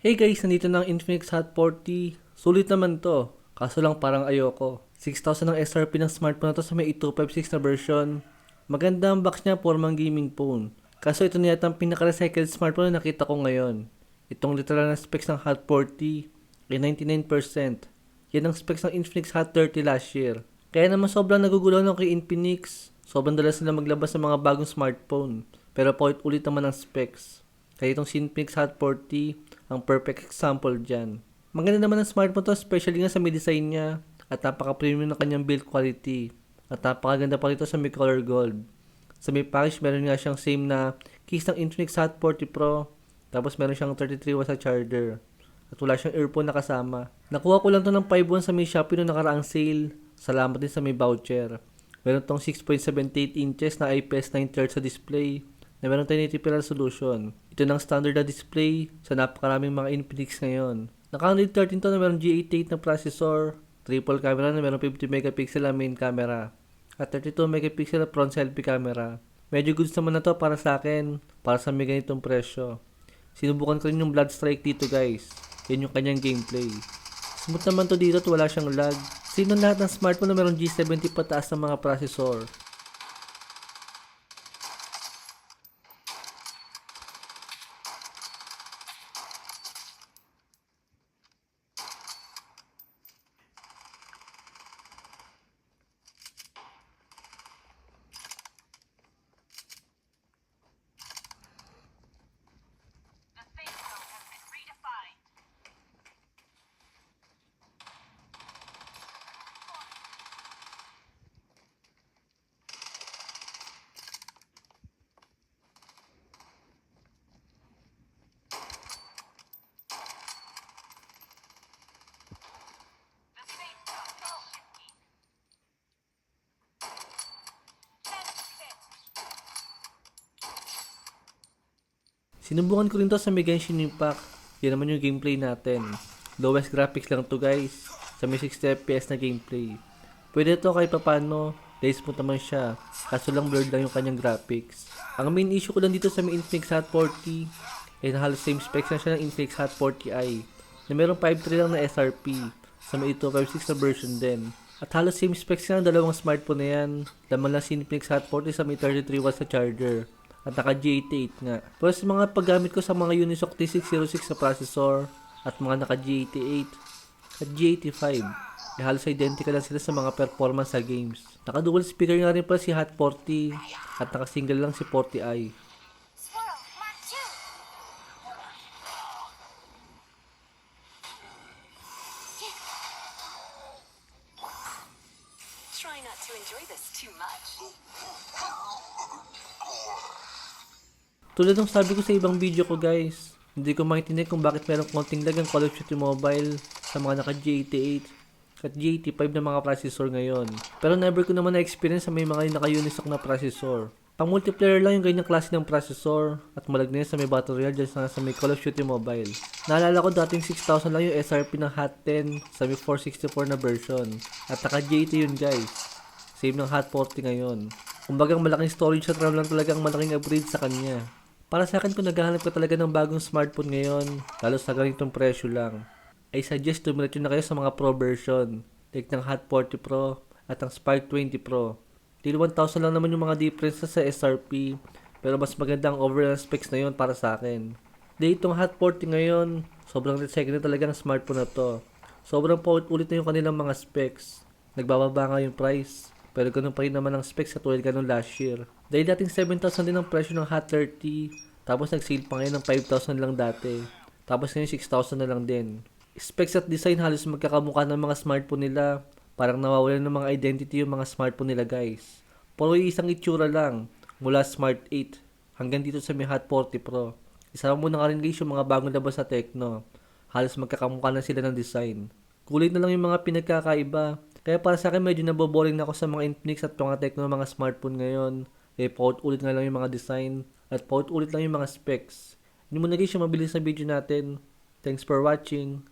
Hey guys, nandito na Infinix Hot 40. Sulit naman to. Kaso lang parang ayoko. 6,000 ang SRP ng smartphone na to sa may 8256 na version. Maganda ang box niya, formang gaming phone. Kaso ito na yata ang pinaka-recycled smartphone na nakita ko ngayon. Itong literal na specs ng Hot 40 ay 99%. Yan ang specs ng Infinix Hot 30 last year. Kaya naman sobrang nagugulo ng kay Infinix. Sobrang dalas nila maglabas ng mga bagong smartphone. Pero paulit-ulit naman ang specs. Kaya itong Infinix Hot 40 ang perfect example dyan. Maganda naman ang smartphone to, especially nga sa may design niya at napaka-premium ng kanyang build quality. At napakaganda pa rito sa may color gold. Sa may package, meron nga siyang same na case ng Infinix Hot 40 Pro. Tapos meron siyang 33 watts charger. At wala siyang earphone na kasama. Nakuha ko lang to ng 5 sa may Shopee noong nakaraang sale. Salamat din sa may voucher. Meron tong 6.78 inches na IPS 9 thirds sa display na meron 1080p resolution. Ito ng standard na display sa napakaraming mga Infinix ngayon. Naka-Android 13 to na meron G88 na processor, triple camera na meron 50 megapixel na main camera, at 32 megapixel front selfie camera. Medyo goods naman na to para sa akin, para sa may ganitong presyo. Sinubukan ko rin yung Blood Strike dito guys. Yan yung kanyang gameplay. Smooth naman to dito at wala siyang lag. Sino lahat ng smartphone na meron G70 pataas ng mga processor. Sinubukan ko rin to sa may Genshin Impact. Yan naman yung gameplay natin. Lowest graphics lang to guys. Sa may 60 FPS na gameplay. Pwede to kahit papano. Dahil smooth naman siya. Kaso lang blurred lang yung kanyang graphics. Ang main issue ko lang dito sa may Infinix Hot 40 ay na halos same specs na siya ng Infinix Hot 40i na meron 5.3 lang na SRP sa may 8256 na version din. At halos same specs nga ng dalawang smartphone na yan. Laman lang si Infinix Hot 40 sa may 33 watts na charger. At naka G88 nga. Sa mga paggamit ko sa mga Unisoc T606 na processor at mga naka G88 at G85, eh, halos identical lang sila sa mga performance sa games. Naka dual speaker nga rin pala si Hot 40 at naka single lang si 40i. Swirl, Mark 2. Try not to enjoy this too much. Tulad ng sabi ko sa ibang video ko guys, hindi ko maintindihan kung bakit meron konting lag ang Call of Duty Mobile sa mga naka G88 at G85 na mga processor ngayon. Pero never ko naman na-experience sa may mga naka-unisoc na processor. Pang multiplayer lang yung ganyang klase ng processor at malag na yun sa may battle royale dyan sa, sa may Call of Duty Mobile. Naalala ko dating 6,000 lang yung SRP ng Hot 10 sa may 464 na version. At naka G80 yun guys. Same ng Hot 40 ngayon. Kumbagang malaking storage at RAM lang talaga ang malaking upgrade sa kanya. Para sa akin kung naghahanap ka talaga ng bagong smartphone ngayon, lalo sa ganitong presyo lang, I suggest tumilit na kayo sa mga Pro version, like ng Hot 40 Pro at ang Spark 20 Pro. Till 1,000 lang naman yung mga differences sa SRP, pero mas maganda ang overall specs na yun para sa akin. Dahil itong Hot 40 ngayon, sobrang recycle na talaga ang smartphone na to. Sobrang paulit-ulit na yung kanilang mga specs. Nagbababa nga yung price. Pero ganun pa rin naman ang specs at tulad ganun last year. Dahil dating 7,000 din ang presyo ng Hot 30, tapos nag-sale pa ngayon ng 5,000 lang dati. Tapos ngayon 6,000 na lang din. Specs at design halos magkakamukha ng mga smartphone nila. Parang nawawalan ng mga identity yung mga smartphone nila guys. Puro isang itsura lang. Mula Smart 8 hanggang dito sa may Hot 40 Pro. Isama mo na nga rin guys yung mga bagong labas sa Tecno. Halos magkakamukha na sila ng design. Kulay na lang yung mga pinagkakaiba. Kaya para sa akin medyo naboboring na ako sa mga Infinix at mga Tecno mga smartphone ngayon. Eh, paut-ulit nga lang yung mga design at paut-ulit lang yung mga specs. Hindi mo na guys yung mabilis na video natin. Thanks for watching.